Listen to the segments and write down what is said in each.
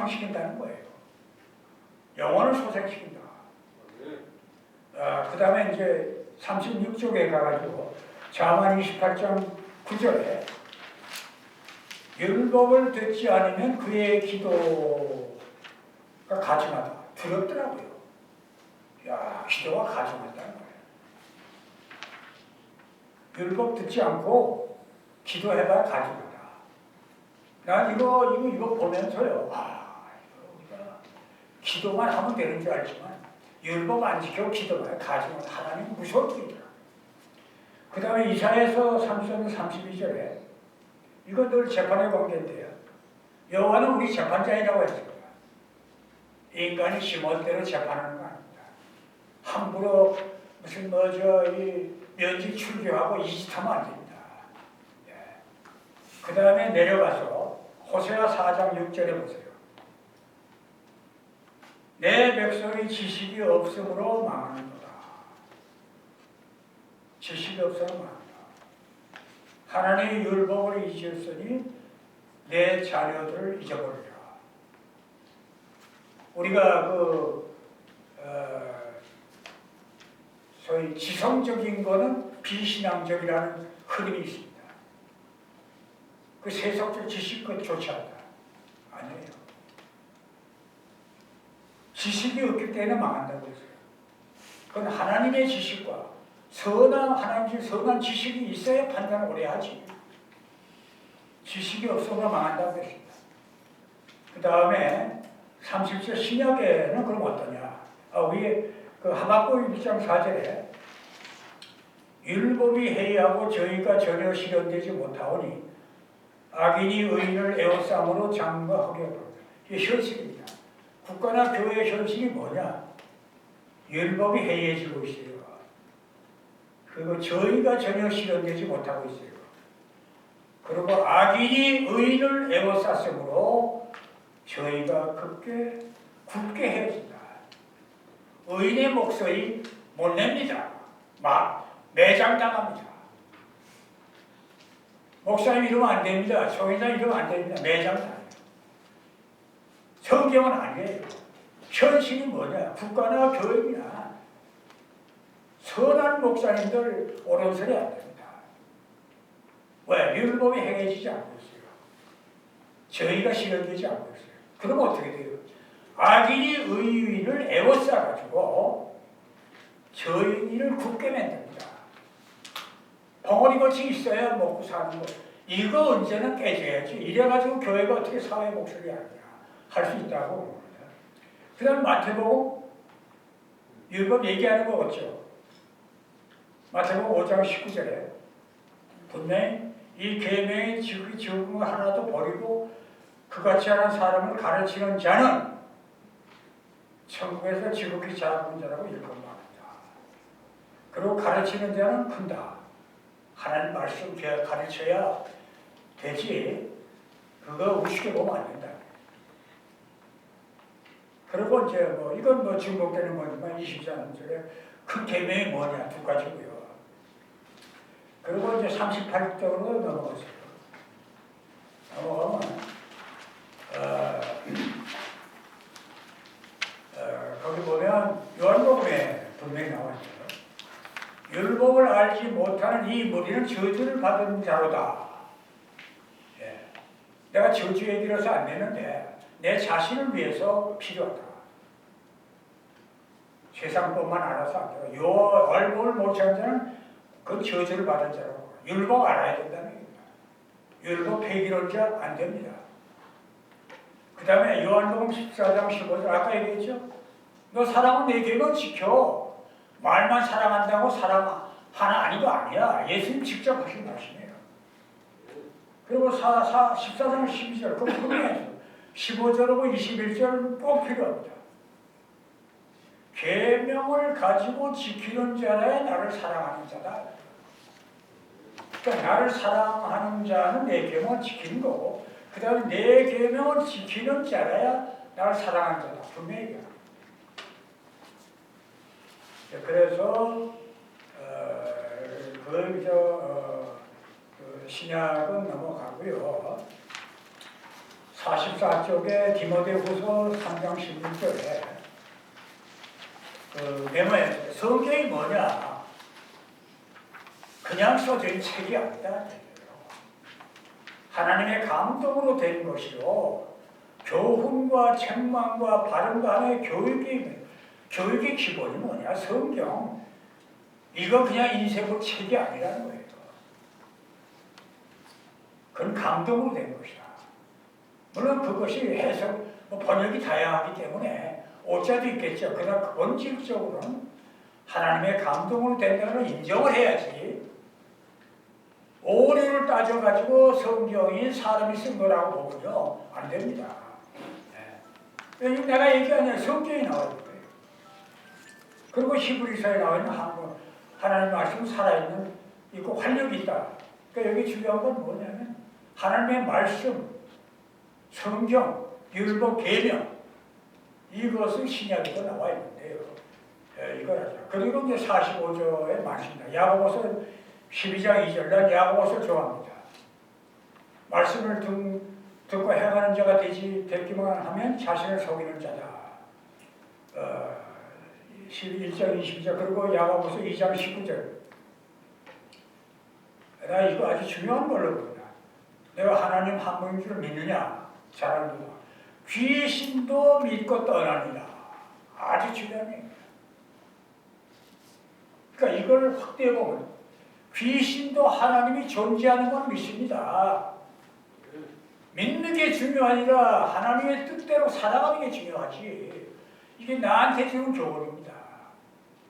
소생시킨다는 거예요. 영혼을 소생시킨다. 아, 그 다음에 이제 36쪽에 가가지고 자만 28장 9절에 율법을 듣지 않으면 그의 기도가 가증하다. 두렵더라고요. 야, 기도가 가증하다는 거예요. 율법 듣지 않고 기도해봐 가증하다. 난 이거, 이거, 이거 보면서요. 우리가 기도만 하면 되는 줄 알지만 율법 안 지켜 기도만 가증하다. 하나님 무서운 분이더라. 그 다음에 이사에서 30절 32절에 이건 늘 재판의 관계인데요. 여호와는 우리 재판장이라고 했습니다. 인간이 심은 대로 재판하는 거 아닙니다. 함부로 무슨 뭐저이 면직 출교하고 이짓하면 안 됩니다. 예. 그 다음에 내려가서 호세아 4장 6절에 보세요. 내 백성이 지식이 없으므로 망하는도다. 지식이 없으면 망한다. 하나님의 율법을 잊었으니 내 자녀들을 잊어버리라. 우리가 그 어, 소위 지성적인 거는 비신앙적이라는 흐름이 있습니다. 그 세속적 지식 그 좋지 않다. 아니에요. 지식이 없기 때문에 망한다고 했어요. 그건 하나님의 지식과 선한 하나님의 선한 지식이 있어야 판단을 오래 하지. 지식이 없으면 망한다고 했습니다. 그 다음에 30절 신약에는 그럼 어떠냐? 아, 위에 그 하박국 1장 4절에 율법이 해이하고 저희가 전혀 실현되지 못하오니 악인이 의인을 애워싸므로 장가하게 이게 현실입니다. 국가나 교회의 현실이 뭐냐? 율법이 해이해지고 있어요. 그리고 저희가 전혀 실현되지 못하고 있어요. 그리고 악인이 의인을 애워쌌으므로 저희가 굳게 굳게 헤어진다. 의인의 목소리 못 냅니다. 막 매장당합니다. 목사님 이러면 안 됩니다. 총회장 이러면 안 됩니다. 매장당해요. 성경은 아니에요. 현실이 뭐냐? 국가나 교회나 선한 목사님들 소리 안 됩니다. 왜? 율법이 행해지지 않고 있어요. 저희가 실현되지 않고 있어요. 그럼 어떻게 돼요? 악인이 의인을 애워싸가지고 저인을 굳게 만듭니다. 벙어리 것이 있어야 먹고 사는 거. 이거 언제는 깨져야지. 이래가지고 교회가 어떻게 사회 목소리 하느냐. 할 수 있다고. 그 다음 마태복음 율법 얘기하는 거 없죠. 마태복음 5장 19절에 분명히 이 계명의 지극히 적은 거 하나도 버리고 그같이 하는 사람을 가르치는 자는 천국에서 지극히 작은 자라고 일컬말한다. 그리고 가르치는 자는 큰다. 하나님 말씀 가르쳐야 되지. 그거 우습게 보면 안 된다. 그리고 이제 뭐 이건 뭐 중복되는 거지만 23절에 그 계명이 뭐냐 두 가지고요. 그리고 이제 38절로 넘어가세요. 어, 어, 거기 보면 요한복음에 분명히 나와 있어요. 율법을 알지 못하는 이 무리는 저주를 받은 자로다. 예. 내가 저주 얘기를 해서 안 되는데 내 자신을 위해서 필요하다. 세상법만 알아서 안 돼요. 요 율법을 못 찾는 자는 그 저주를 받은 자라고. 율법 알아야 된다는 얘기입니다. 율법 폐기론자 안 됩니다. 그 다음에 요한복음 14장 15절 아까 얘기했죠? 너 사랑은 내 계획을 지켜. 말만 사랑한다고 사랑 하나 아니고 아니야. 예수님 직접 하신 말씀이에요. 그리고 사, 사, 14장 12절 그거 분명해요. 15절하고 21절은 꼭 필요합니다. 계명을 가지고 지키는 자라야 나를 사랑하는 자다. 그러니까 나를 사랑하는 자는 내 계명을 지키는 거고 그 다음에 내 계명을 지키는 자라야 나를 사랑하는 자다. 분명히 얘 그래서 어, 그저 어, 그 신약은 넘어가고요. 44쪽에 디모데후서 3장 16절에 그 메모에 성경이 뭐냐? 그냥 써진 책이 아니다. 하나님의 감동으로 된 것이요. 교훈과 책망과 바른 간의 교육이 교육의 기본이 뭐냐? 성경. 이거 그냥 인쇄부 책이 아니라는 거예요. 그건 감동으로 된 것이다. 물론 그것이 해석, 뭐 번역이 다양하기 때문에 오자도 있겠죠. 그러나 본질적으로는 하나님의 감동으로 된다는 걸 인정을 해야지. 오류를 따져가지고 성경이 사람이 쓴 거라고 보면요. 안 됩니다. 네. 내가 얘기하는 성경이 나와야 돼요. 그리고 히브리서에 나와 있는 한국 하나님 말씀 살아있는 있고 활력이 있다. 그러니까 여기 중요한 건 뭐냐면 하나님의 말씀, 성경, 율법, 계명 이것은 신약에도 나와 있는데요. 예, 이걸 하죠. 그리고 이제 45조의 말씀입니다. 야고보서 12장 2절 난 야고보서 좋아합니다. 말씀을 듣, 듣고 행하는 자가 되지 됐기만 하면 자신을 속이는 자다. 어, 11장 22절 그리고 야고보서 2장 19절 나 이거 아주 중요한 걸로 봅니다. 내가 하나님 한 분인 줄 믿느냐? 잘합니다. 귀신도 믿고 떠나니라. 아주 중요한 얘기입니다. 그러니까 이걸 확대해 보면 귀신도 하나님이 존재하는 건 믿습니다. 믿는 게 중요하니라 하나님의 뜻대로 살아가는 게 중요하지. 이게 나한테 주는 교훈입니다.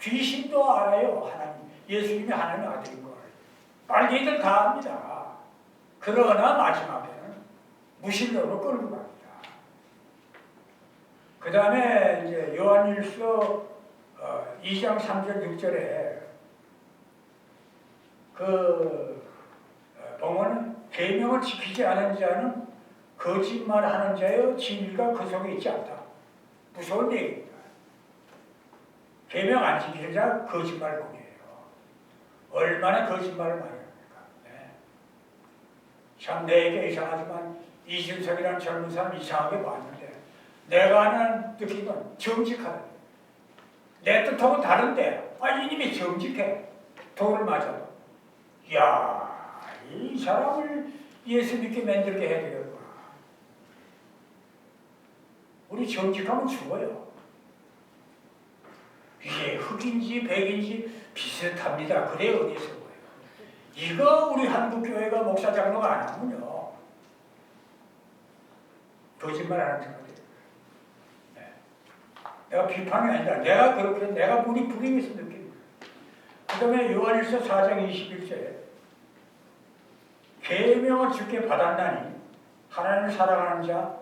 귀신도 알아요. 하나님. 예수님이 하나님의 아들인 걸. 빨개들 다 압니다. 그러나 마지막에는 무신론으로 끌고 갑니다. 그 다음에 이제 요한일서 어, 2장 3절 6절에 그 어, 봉헌은 계명을 지키지 않은 자는 거짓말하는 자여 진리가 그 속에 있지 않다. 무서운 얘기입니다. 계명 안 지키는 자 거짓말꾼이에요. 얼마나 거짓말을 많이 합니까? 네. 참 내게 이상하지만 이준석이라는 젊은 사람 이상하게 봤는데 내가 아는 느낌은 정직하다. 내 뜻하고 다른데 아 이님이 정직해. 돌을 맞아도. 이야 이 사람을 예수 믿게 만들게 해야 되겠구나. 우리 정직하면 죽어요. 이게 흑인지 백인지 비슷합니다. 그래 어디서 보여요. 이거 우리 한국교회가 목사 장로가 안 하면요. 거짓말 안 하는 사람들. 네. 내가 비판이 아니라 내가 그렇게 내가 우리 불임에서 느낍니다. 그 다음에 요한일서 4장 21절에 계명을 주께 받았나니 하나님을 사랑하는 자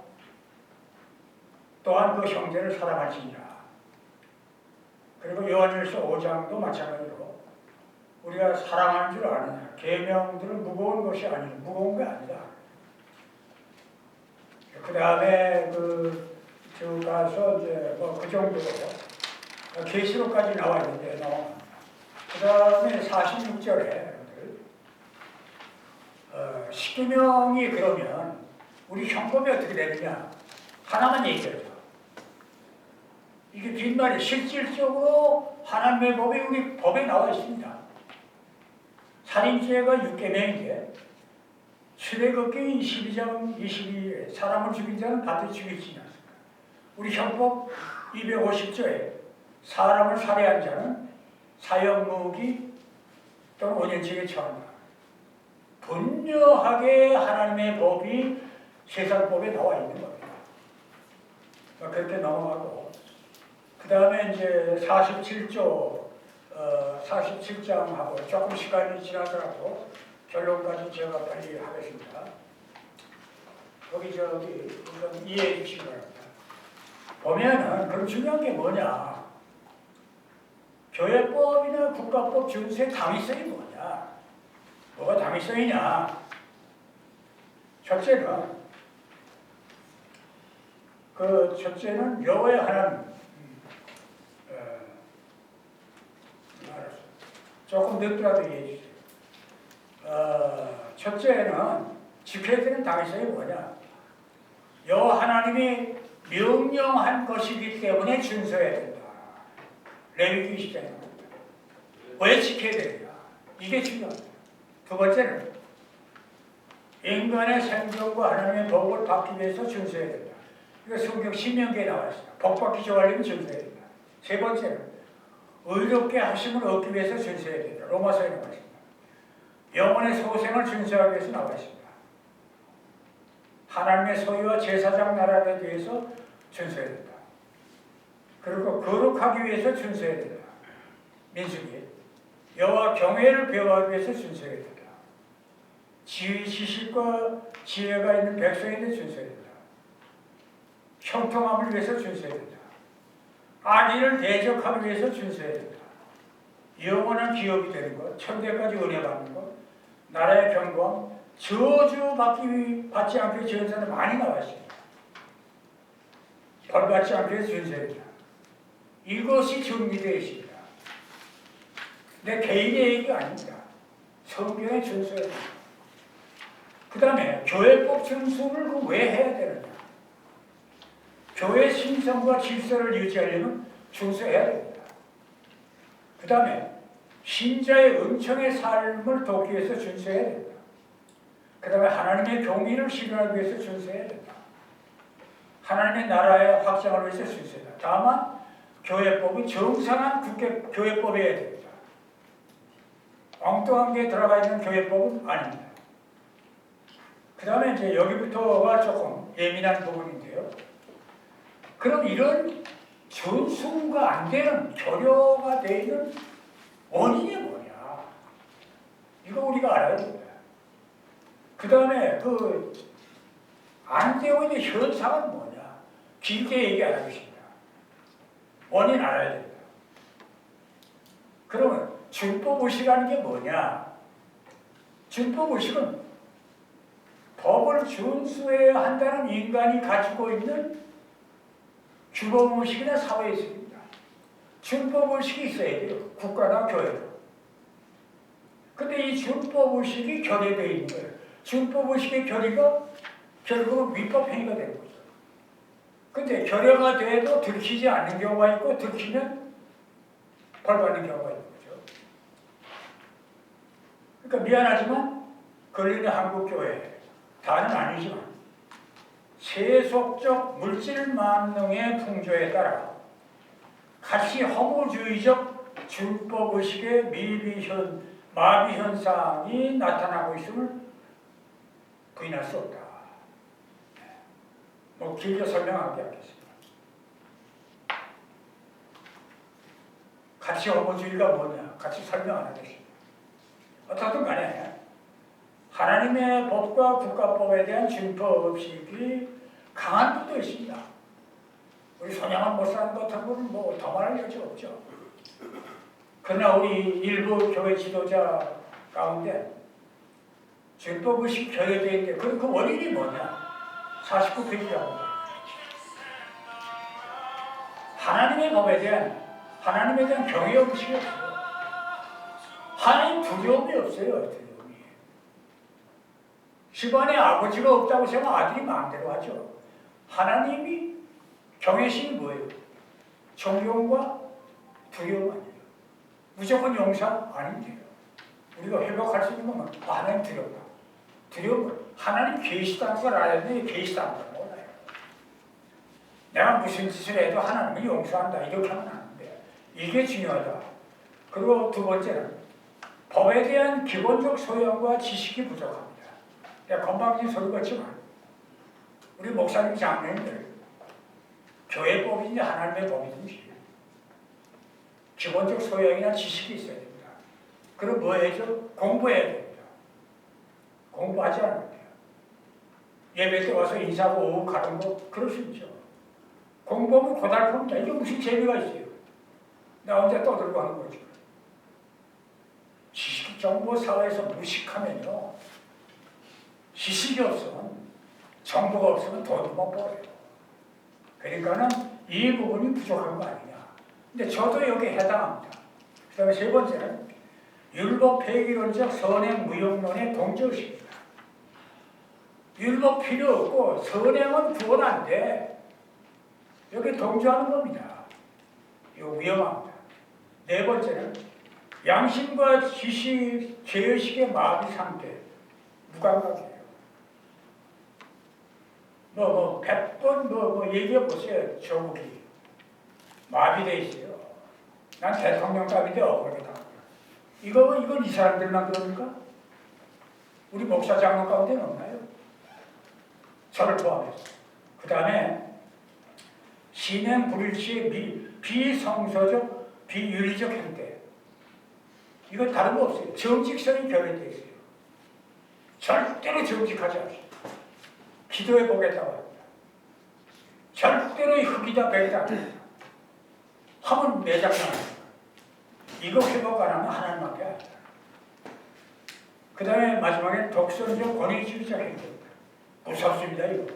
또한 그 형제를 사랑할지니라. 그리고 요한일서 5장도 마찬가지로 우리가 사랑하는 줄 아느냐. 계명들은 무거운 것이 아니라 무거운 게 아니다. 그 다음에 그저 가서 이제 뭐 그 정도로 계시록까지 나와 있는데 나와. 그 다음에 46절에 여러분들 어, 십계명이 그러면 우리 형법이 어떻게 되느냐 하나만 얘기해요. 이게 빈말이 실질적으로 하나님의 법이 우리 법에 나와 있습니다. 살인죄가 6계명인데 출애굽기 22장 22에 사람을 죽인 자는 반드시 죽이지 않습니까? 우리 형법 250조에 사람을 살해한 자는 사형무기 또는 5년씩의 처한다. 분명하게 하나님의 법이 세상법에 나와 있는 겁니다. 그렇게 넘어가고 그 다음에 이제 47조, 어, 47장하고 조금 시간이 지나더라도 결론까지 제가 빨리 하겠습니다. 거기 저기 좀 이해해 주시기 바랍니다. 보면은 그럼 중요한 게 뭐냐? 교회법이나 국가법 준수의 당위성이 뭐냐? 뭐가 당위성이냐? 첫째는 그 첫째는 여호와의 하나님 알았어. 조금 늦더라도 이해해 주세요. 어, 첫째는 지켜야 되는 당위성이 뭐냐? 여 하나님이 명령한 것이기 때문에 준수해야 된다. 레위기 10장에 나옵니다. 왜 지켜야 되느냐? 이게 중요합니다. 두 번째는 인간의 생존과 하나님의 복을 받기 위해서 준수해야 된다. 이거 성경 신명기에 나와 있습니다. 복 받기 좋아하려면 준수해야 된다. 세 번째는 의롭게 하심을 얻기 위해서 준수해야 된다. 로마서에 나와 있습니다. 영혼의 소생을 준수하기 위해서 나와 있습니다. 하나님의 소유와 제사장 나라를 위해서 준수해야 된다. 그리고 거룩하기 위해서 준수해야 된다. 민수기 여호와 경외를 배워하기 위해서 준수해야 된다. 지식과 지혜가 있는 백성인데 준수해야 된다. 형통함을 위해서 준수해야 된다. 악인을 대적하기 위해서 준수해야 된다. 영원한 기업이 되는 것, 천대까지 은혜 받는 것, 나라의 경고함, 저주 받기 받지 위해 지은 사람 많이 나와 있습니다. 벌 받지 않기 위해서 준수해야 된다. 이것이 정리되어 있습니다. 내 개인의 얘기가 아닙니다. 성경의 준수예요. 그 다음에 교회법 준수를 그왜 해야 되느냐? 교회 신성과 질서를 유지하려면 준수해야 됩니다. 그 다음에 신자의 은총의 삶을 돕기 위해서 준수해야 됩니다. 그 다음에 하나님의 경의를 실현하기 위해서 준수해야 됩니다. 하나님의 나라의 확장을 위해서 준수해야 됩니다. 다만 교회법은 정상한 국회 교회법이어야 됩니다. 엉뚱한 게 들어가 있는 교회법은 아닙니다. 그 다음에 이제 여기부터가 조금 예민한 부분인데요. 그럼 이런 준수가 안 되는 결여가 되는 원인이 뭐냐? 이거 우리가 알아야 됩니다. 그 다음에 그 안 되고 있는 현상은 뭐냐? 길게 얘기 안 하겠습니다. 원인 알아야 됩니다. 그러면 준법의식이라는 게 뭐냐? 준법의식은 법을 준수해야 한다는 인간이 가지고 있는 규범의식이나 사회의식입니다. 준법의식이 있어야 돼요. 국가나 교회도. 근데 이 준법의식이 결여되어 있는 거예요. 준법의식의 결의가 결국은 위법행위가 되는 거죠. 근데 결여가 돼도 들키지 않는 경우가 있고 들키면 벌받는 경우가 있는 거죠. 그러니까 미안하지만 걸리는 한국교회 다는 아니지만 세속적 물질 만능의 풍조에 따라 가치 허무주의적 준법 의식의 미비현 마비 현상이 나타나고 있음을 부인할 수 없다. 뭐 길게 설명하지 않겠습니다. 가치 허무주의가 뭐냐? 같이 설명 안 하겠습니다. 어떻든 간에 하나님의 법과 국가법에 대한 준법의식이 강한 분도 있습니다. 우리 손양한 목사님 같은 분은 뭐 더 말할 여지가 없죠. 그러나 우리 일부 교회 지도자 가운데 준법의식 결여되어 있는데 그, 그 원인이 뭐냐? 49페이지라고 하나님의 법에 대한 하나님에 대한 경외의식이 없어요. 하나님 두려움이 없어요. 집안에 아버지가 없다고 생각하면 아들이 마음대로 하죠. 하나님이 경외심이 뭐예요? 존경과 두려움 아니에요. 무조건 용서 아닌데요. 우리가 회복할 수 있는 아, 하나님 두렵다. 두려움 하나님 계시다는 걸 돼. 계시다는 걸 몰라요. 내가 무슨 짓을 해도 하나님은 용서한다. 이렇게 하면 안 돼. 이게 중요하다. 그리고 두 번째는 법에 대한 기본적 소양과 지식이 부족합니다. 건방진 소리 같지만 우리 목사님 장로님들 교회법인지 하나님의 법이든지 기본적 소양이나 지식이 있어야 됩니다. 그럼 뭐 해야죠? 공부해야 됩니다. 공부하지 않으면 돼요. 예배 때 와서 인사하고 오후 가는 거 그럴 수 있죠. 공부하면 고달픕니다. 이게 무슨 재미가 있어요? 나 혼자 떠들고 하는 거죠. 지식 정보 사회에서 무식하면요. 지식이 없으면 정보가 없으면 돈도 못 벌어요. 그러니까는 이 부분이 부족한 거 아니냐. 근데 저도 여기에 해당합니다. 그 다음에 세 번째는 율법 폐기론적 선행 무용론의 동조의식입니다. 율법 필요 없고 선행은 구원 안 돼. 여기 동조하는 겁니다. 이거 위험합니다. 네 번째는 양심과 지식, 죄의식의 마비 상태. 무감각이에요. 뭐, 뭐, 백 번, 뭐, 뭐, 얘기해 보세요. 조국이. 마비돼 있어요. 난 대통령감인데 억울하게 다. 이거, 이건 이 사람들만 그럽니까? 우리 목사 장로 가운데는 없나요? 저를 포함해서. 그 다음에 신행 불일치의 미, 비성서적, 비윤리적 행태. 이건 다른 거 없어요. 정직성이 결여되어 있어요. 절대로 정직하지 않습니다. 기도해 보겠다고 합니다. 절대로 베리다 합니다. 하면 매장납니다. 이거 회복 안 하면 하나님밖에 안 돼요. 그 다음에 마지막에 독선적 권위주의자 행동입니다. 무섭습니다, 이거.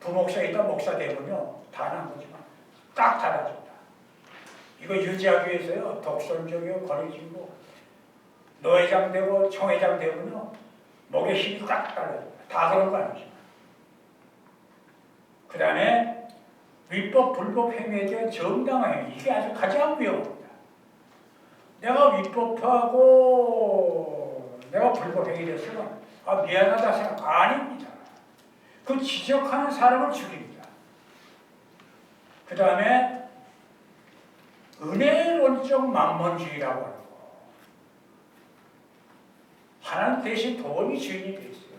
부목사 있다 목사 되면요, 다난 거지만 딱 달라진다. 이거 유지하기 위해서요, 독선적이고 권위주의고 노회장 되고 총회장 되면요, 목에 힘이 딱 달라집니다. 다 그런 거 아니지만. 그 다음에 위법, 불법 행위에 대한 정당한 행위. 이게 아주 가장 위험합니다. 내가 위법하고 내가 불법 행위를 했으면 아, 미안하다 생각 아닙니다. 그 지적하는 사람을 죽입니다. 그 다음에 은혜론적 만몬주의라고 하는 거. 하나님 대신 돈이 주인이 돼 있어요.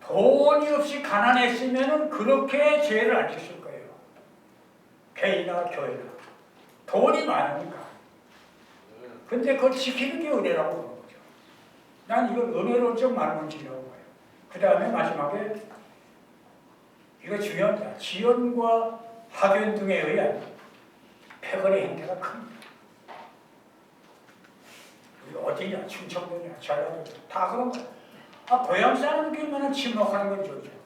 돈이 없이 가난했으면 그렇게 죄를 안 졌을 거예요. 개인이나 교회나. 돈이 많으니까. 근데 그걸 지키는 게 은혜라고 보는 거죠. 난 이걸 은혜론적 만원지라고 봐요. 그 다음에 마지막에 이거 중요합니다. 지연과 학연 등에 의한 폐거의 행태가 큽니다. 어디냐, 충청도냐, 전라도냐, 다 그런 거야. 아, 고향 사람들끼리만 침묵하는 건 좋죠.